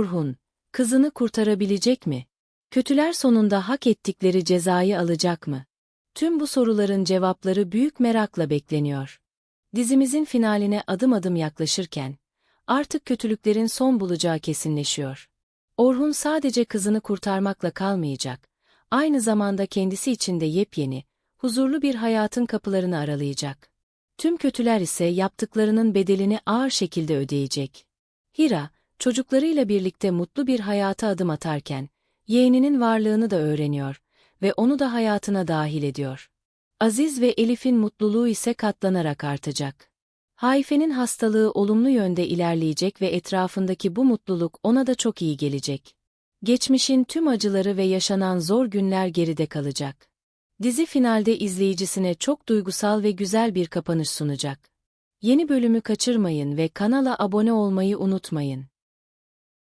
Orhun, kızını kurtarabilecek mi? Kötüler sonunda hak ettikleri cezayı alacak mı? Tüm bu soruların cevapları büyük merakla bekleniyor. Dizimizin finaline adım adım yaklaşırken, artık kötülüklerin son bulacağı kesinleşiyor. Orhun sadece kızını kurtarmakla kalmayacak, aynı zamanda kendisi için de yepyeni, huzurlu bir hayatın kapılarını aralayacak. Tüm kötüler ise yaptıklarının bedelini ağır şekilde ödeyecek. Hira, çocuklarıyla birlikte mutlu bir hayata adım atarken, yeğeninin varlığını da öğreniyor ve onu da hayatına dahil ediyor. Aziz ve Elif'in mutluluğu ise katlanarak artacak. Haife'nin hastalığı olumlu yönde ilerleyecek ve etrafındaki bu mutluluk ona da çok iyi gelecek. Geçmişin tüm acıları ve yaşanan zor günler geride kalacak. Dizi finalde izleyicisine çok duygusal ve güzel bir kapanış sunacak. Yeni bölümü kaçırmayın ve kanala abone olmayı unutmayın.